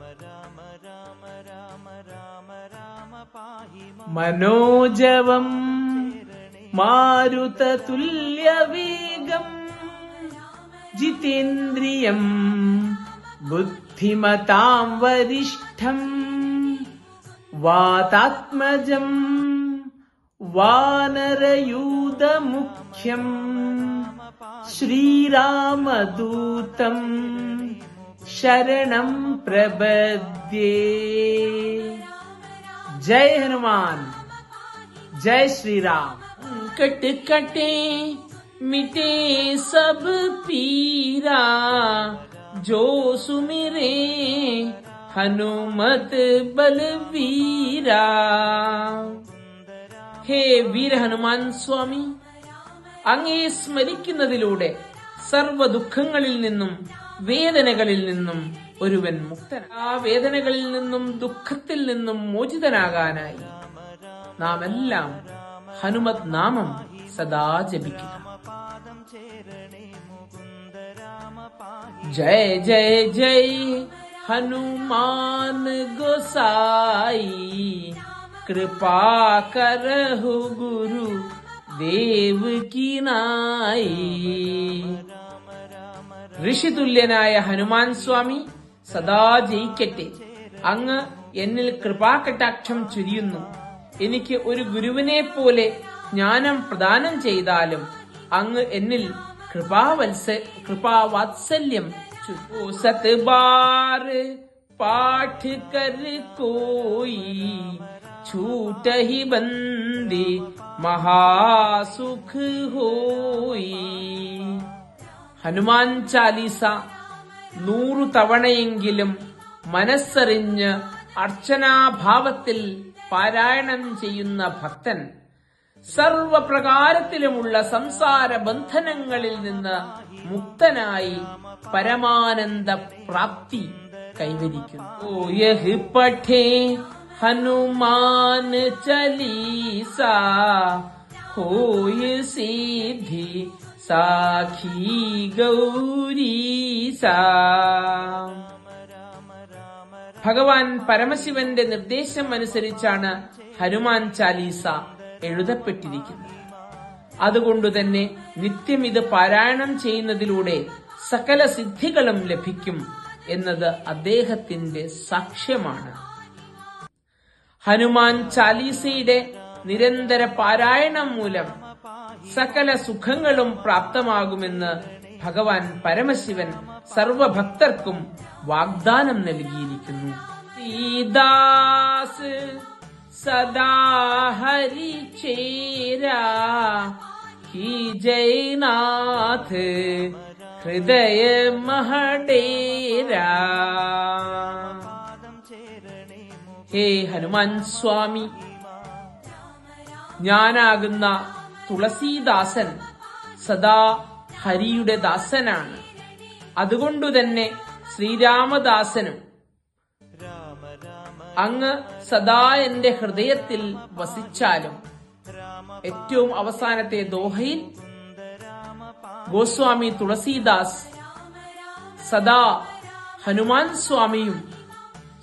राम राम राम राम राम पाहि मनोजवम् मारुततुल्यवेगम् जितेन्द्रियम् बुद्धिमताम् वरिष्ठम् वातात्मजम् वानरयूतमुख्यम् श्रीरामदूतम् ശരണം പ്രപദ്യേ जय हनुमान जय श्री राम कट कटे मिटे सब पीरा जो सुमिरे हनुमत बलवीरा ഹേ വീര ഹനുമാൻ സ്വാമി അങ്ങയെ സ്മരിക്കുന്നതിലൂടെ സർവ ദുഃഖങ്ങളിൽ നിന്നും വേദനകളിൽ നിന്നും ഒരുവൻ മുക്തൻ ആ വേദനകളിൽ നിന്നും ദുഃഖത്തിൽ നിന്നും മോചിതനാകാനായി നാം എല്ലാം ഹനുമത് നാമം സദാ ജപിക്കുക ജയ ജയ ജയ ഹനുമാൻ ഗോസായി कृपा करहु गुरु ദേവ് നായി ഋഷിതുല്യനായ ഹനുമാൻ സ്വാമി സദാ ജയിക്കട്ടെ അങ്ങ് എന്നിൽ കൃപാകടാക്ഷം ചുരിയുന്നു എനിക്ക് ഒരു ഗുരുവിനെ പോലെ ജ്ഞാനം പ്രദാനം ചെയ്താലും അങ്ങ് എന്നിൽ കൃപാവത്സ കൃപാവാത്സല്യം ചു- സത് ബാർ പാഠ കർ കോയി छूट ही बंदी महासुख होई ഹനുമാൻ ചാലീസ നൂറു തവണയെങ്കിലും മനസ്സറിഞ്ഞ് അർച്ചനാഭാവത്തിൽ പാരായണം ചെയ്യുന്ന ഭക്തൻ സർവപ്രകാരത്തിലുമുള്ള സംസാര ബന്ധനങ്ങളിൽ നിന്ന് മുക്തനായി പരമാനന്ദ പ്രാപ്തി കൈവരിക്കുന്നു. പഠേ ഹനുമാൻ സാഖി ഗൗരീസ ഭഗവാൻ പരമശിവന്റെ നിർദ്ദേശം അനുസരിച്ചാണ് ഹനുമാൻ ചാലീസ എഴുതപ്പെട്ടിരിക്കുന്നത്. അതുകൊണ്ട് തന്നെ നിത്യം ഇത് പാരായണം ചെയ്യുന്നതിലൂടെ സകല സിദ്ധികളും ലഭിക്കും എന്നത് അദ്ദേഹത്തിന്റെ സാക്ഷ്യമാണ്. ഹനുമാൻ ചാലീസയുടെ നിരന്തര പാരായണം മൂലം സകല സുഖങ്ങളും പ്രാപ്തമാകുമെന്ന് ഭഗവാൻ പരമശിവൻ സർവഭക്തർക്കും വാഗ്ദാനം നൽകിയിരിക്കുന്നു. സീദാസ് സദാ ഹരി ചേരാ. ജയനാഥ് ഹൃദയ മഹഡേരാ ഹേ ഹനുമാൻ സ്വാമി ഞാനാകുന്ന തുളസീദാസൻ സദാ ഹരിയുടെ ദാസനാണ്. അതുകൊണ്ടു തന്നെ ശ്രീരാമദാസനും അങ്ങ് സദാ എന്റെ ഹൃദയത്തിൽ വസിച്ചാലും ഏറ്റവും അവസാനത്തെ ദോഹയിൽ ഗോസ്വാമി തുളസീദാസ് സദാ ഹനുമാൻ സ്വാമിയും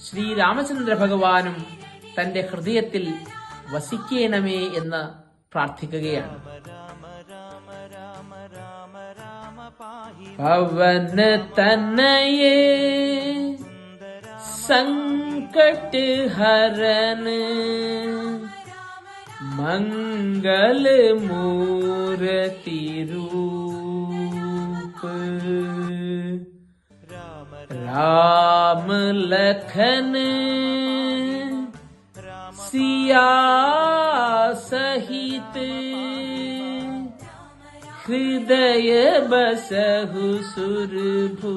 ശ്രീരാമചന്ദ്ര ഭഗവാനും തന്റെ ഹൃദയത്തിൽ വസിക്കേണമേ എന്ന് പ്രാർത്ഥിക്കുകയാണ് പവന തന്നയേ संकट हरन मंगल मूर्ति रूप राम लखन सिया सहित ഹൃദയ ബസഹു സുരഭൂപ്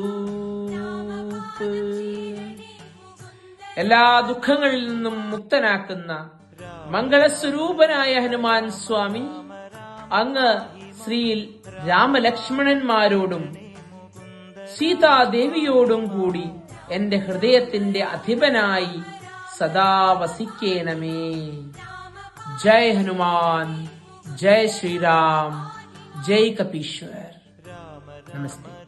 എല്ലാ ദുഃഖങ്ങളിൽ നിന്നും മുക്തനാക്കുന്ന മംഗളസ്വരൂപനായ ഹനുമാൻ സ്വാമി അങ്ങ് ശ്രീ രാമലക്ഷ്മണന്മാരോടും സീതാദേവിയോടും കൂടി എന്റെ ഹൃദയത്തിന്റെ അധിപനായി സദാ വസിക്കേണമേ ജയ് ഹനുമാൻ ജയ് ശ്രീരാം ജയ് കപീശ്വർ നമസ്തേ